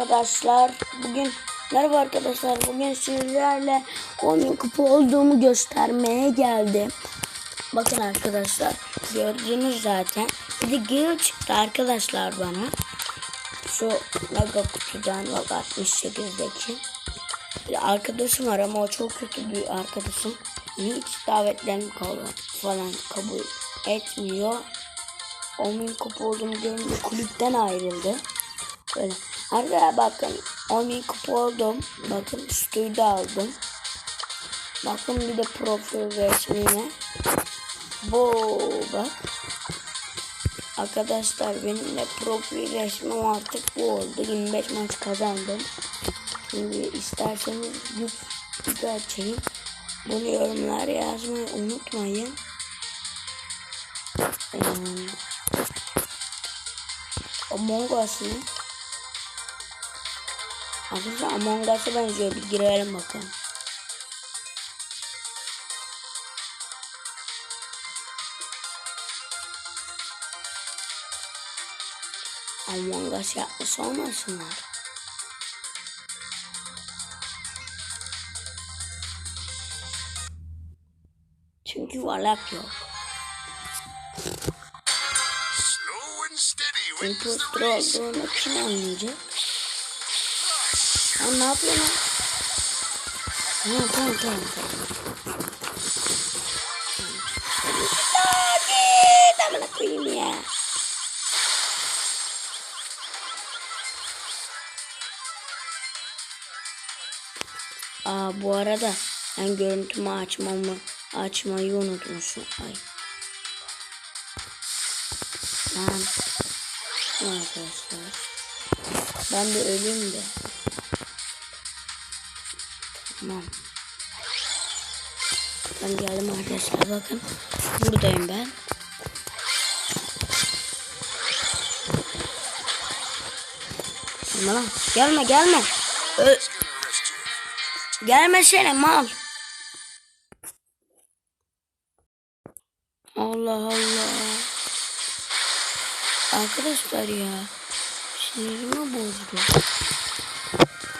arkadaşlar. Bugün merhaba arkadaşlar. Bugün sizlerle 10 kupa olduğumu göstermeye geldim. Bakın arkadaşlar. Gördünüz zaten. Bir de gel çıktı arkadaşlar bana. Şu mega kutudan bak 68'deki. Bir arkadaşım var ama o çok kötü bir arkadaşım. Hiç davetlerimi kabul- falan kabul etmiyor. 10 kupa olduğumu görünce kulüpten ayrıldı. Böyle. Arkadaşlar bakın 10 kupa oldum. Bakın stüdyo da aldım. Bakın bir de profil resmine. Bu bak. Arkadaşlar benim de profil resmim artık bu oldu. 25 maç kazandım. Şimdi isterseniz bir açayım. Bunu yorumlara yazmayı unutmayın. Ee, Among Us mı? Arkadaşlar Among Us'a benziyor. Bir girelim bakalım. Among Us yapmış olmasınlar. Çünkü valak yok. Impostor race. olduğunu kim anlayacak? Lan ne yapıyorsun lan? Ha, tamam tamam tamam. Hadi amına koyayım ya. Aa bu arada ben görüntümü açmamı açmayı unutmuşum. Ay. Ben arkadaşlar. Ben de öleyim de. Tamam. Ben geldim arkadaşlar bakın. Buradayım ben. Gelme lan. Gelme gelme. Ö Gonna arrest you. gelme sene mal. Allah Allah. Arkadaşlar ya. Sinirimi bozdu.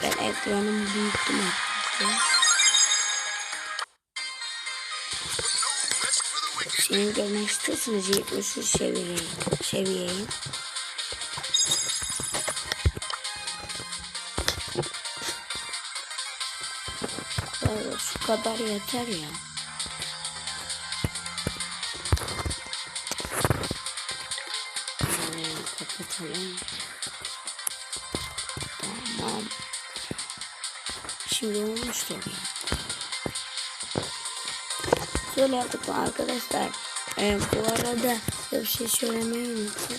Ben ekranımı büyüttüm arkadaşlar. Wicked. Senin görmek istiyorsanız 73 seviyeyim. seviyeyim. Böyle şu kadar yeter ya. Şöyle kapatalım. Şimdi olmuştur. Şöyle yaptık arkadaşlar. Ee, bu arada bir şey söylemeyi unuttum.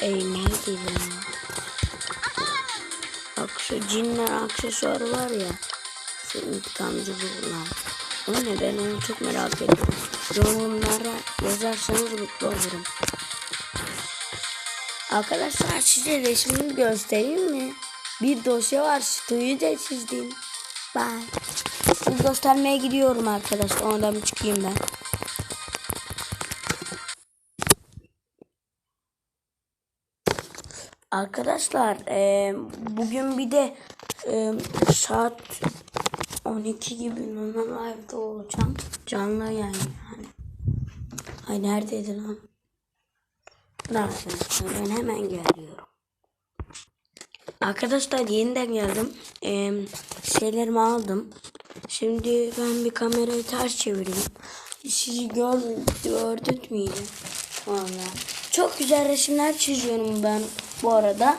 Ey neredeydi lan? Bak şu cinler aksesuarı var ya. Şu intikamcı bunlar. O ne ben onu çok merak ediyorum. Yorumlara yazarsanız mutlu olurum. Arkadaşlar size resmimi göstereyim mi? Bir dosya var. Stoyu da çizdim. Bye. Sizi göstermeye gidiyorum arkadaşlar. Ondan çıkayım ben. Arkadaşlar e, bugün bir de e, saat 12 gibi normal live'da olacağım. Canlı yayın yani. Ay neredeydi lan? Arkadaşlar ben hemen geliyorum. Arkadaşlar yeniden geldim. Ee, şeylerimi aldım. Şimdi ben bir kamerayı ters çevireyim. Sizi gör, gördürtmeyeceğim. Valla. Çok güzel resimler çiziyorum ben bu arada.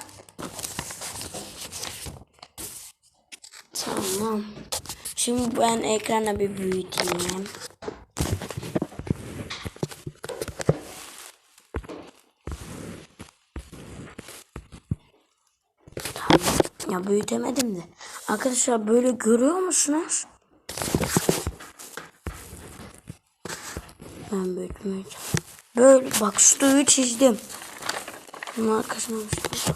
Tamam. Şimdi ben ekrana bir büyüteyim. Ya büyütemedim de. Arkadaşlar böyle görüyor musunuz? Ben büyütmeyeceğim. Böyle bak suyu çizdim. Bunun arkasına bir-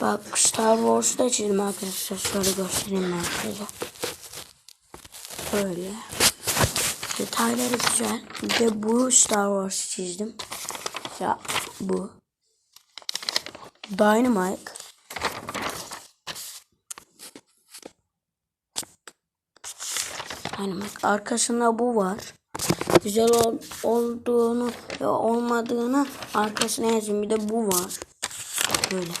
Bak Star Wars'u da çizdim arkadaşlar. Şöyle göstereyim ben size. Böyle. Detayları güzel. Bir de bu Star Wars çizdim. Ya bu. Dynamite. Dynamite. Arkasında bu var. Güzel ol- olduğunu ve olmadığını arkasına yazayım. Bir de bu var. Böyle.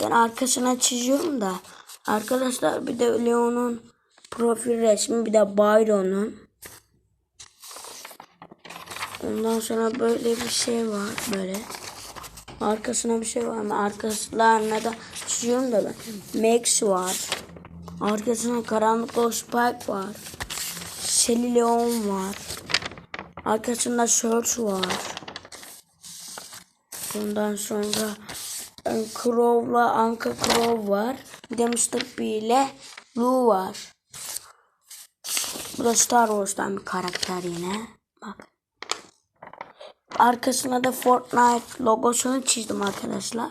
Ben arkasına çiziyorum da. Arkadaşlar bir de Leon'un profil resmi bir de Byron'un. Ondan sonra böyle bir şey var böyle. Arkasına bir şey var mı? Arkaslarına da çiziyorum da ben. Max var. Arkasına karanlık o Spike var. Shelly Leon var. Arkasında Search var. Ondan sonra e, Crow'la Anka Crow var. Bir de Mr. P ile Lou var. Bu da Star Wars'tan bir karakter yine. Bak. Arkasına da Fortnite logosunu çizdim arkadaşlar.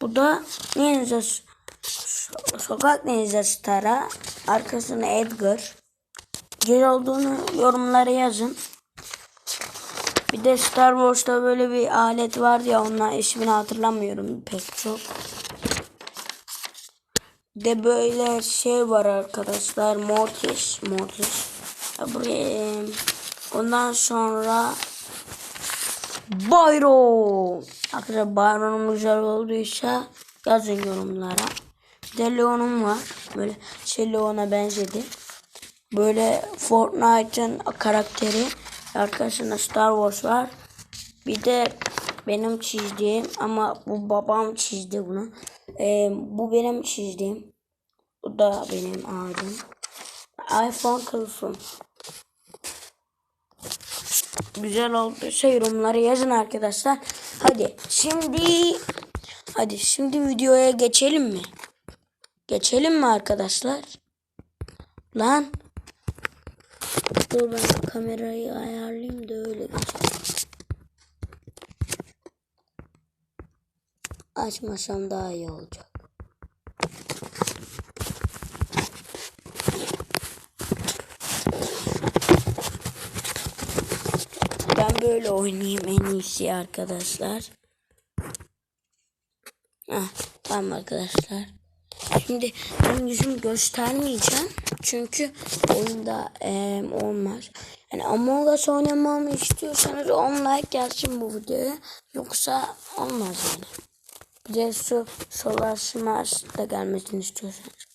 Bu da Ninja so- Sokak Ninja Star'a. Arkasına Edgar. Güzel olduğunu yorumlara yazın. Bir de Star Wars'ta böyle bir alet vardı ya onun ismini hatırlamıyorum pek çok. De böyle şey var arkadaşlar. Mortis. Mortis. Ya Buraya, ondan sonra Byron. Arkadaşlar Byron'um güzel olduysa yazın yorumlara. Bir de Leon'um var. Böyle şey Leon'a benzedi. Böyle Fortnite'ın karakteri. Arkasında Star Wars var. Bir de benim çizdiğim ama bu babam çizdi bunu. Ee, bu benim çizdiğim. Bu da benim abim. iPhone kılıfım. Güzel olduysa yorumlara yazın arkadaşlar. Hadi şimdi hadi şimdi videoya geçelim mi? Geçelim mi arkadaşlar? Lan Dur ben kamerayı ayarlayayım da öyle geçelim. Açmasam daha iyi olacak. Ben böyle oynayayım en iyisi arkadaşlar. Heh, tamam arkadaşlar. Şimdi ben yüzümü göstermeyeceğim. Çünkü oyunda eee, olmaz. Yani Among Us oynamamı istiyorsanız 10 like gelsin bu videoya. Yoksa olmaz yani. Bir de su Solar Smash da gelmesini istiyorsanız.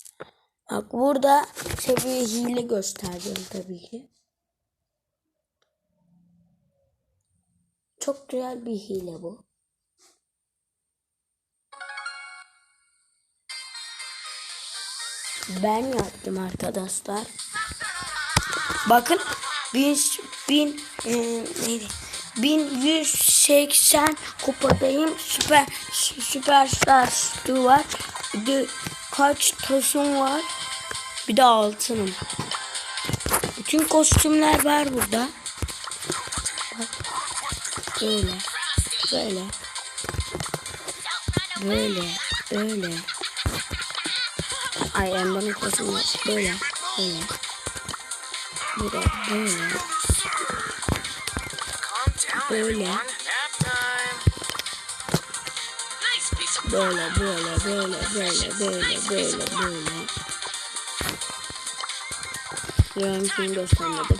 Bak burada seviye hile göstereceğim tabii ki. Çok güzel bir hile bu. Ben yaptım arkadaşlar. Bakın bin bin e, neydi? 1180 kupadayım. Süper sü- süperstar sütü var. Bir de kaç taşım var. Bir de altınım. Bütün kostümler var burada. Bak. Böyle. Böyle. Böyle. Böyle. Ay Emre'nin kostümü böyle. Böyle. Bu da böyle. Böyle. Böyle böyle böyle böyle böyle böyle böyle. Yankini göstermedim.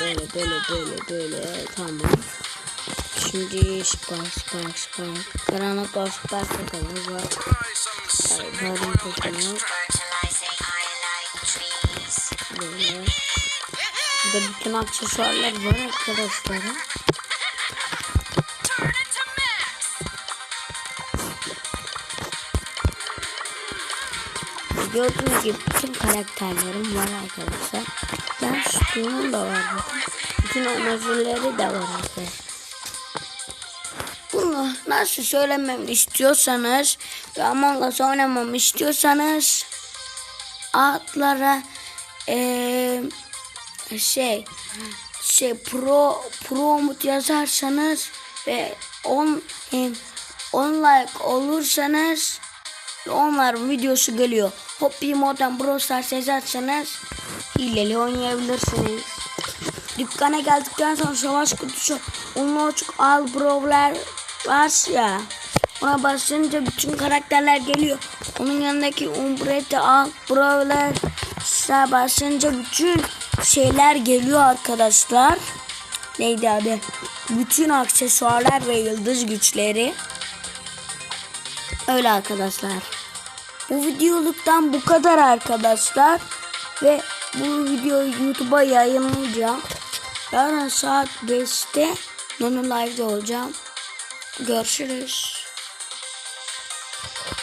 Böyle böyle böyle böyle tamam. Şimdi spark spark spark. Karanlık o spark bakalım var. Pardon kokuyor. Böyle. Burada bütün aksesuarlar var arkadaşlar. Gördüğünüz gibi bütün karakterlerim var arkadaşlar. Ben sütunum da var. Bütün emojileri de var arkadaşlar. Bunu nasıl söylemem istiyorsanız ve Among Us oynamam istiyorsanız altlara eee şey şey pro promut yazarsanız ve on em, on like olursanız onlar videosu geliyor. Hoppy modern Brawl Stars yazarsanız hileli oynayabilirsiniz. dükkana geldikten sonra savaş kutusu Unlock All Brawler var ya. Ona basınca bütün karakterler geliyor. Onun yanındaki Umbrete All Brawler basınca bütün şeyler geliyor arkadaşlar. Neydi adı? Bütün aksesuarlar ve yıldız güçleri. Öyle arkadaşlar. Bu videoluktan bu kadar arkadaşlar. Ve bu videoyu YouTube'a yayınlayacağım. Yarın saat 5'te Nono Live'de olacağım. Görüşürüz.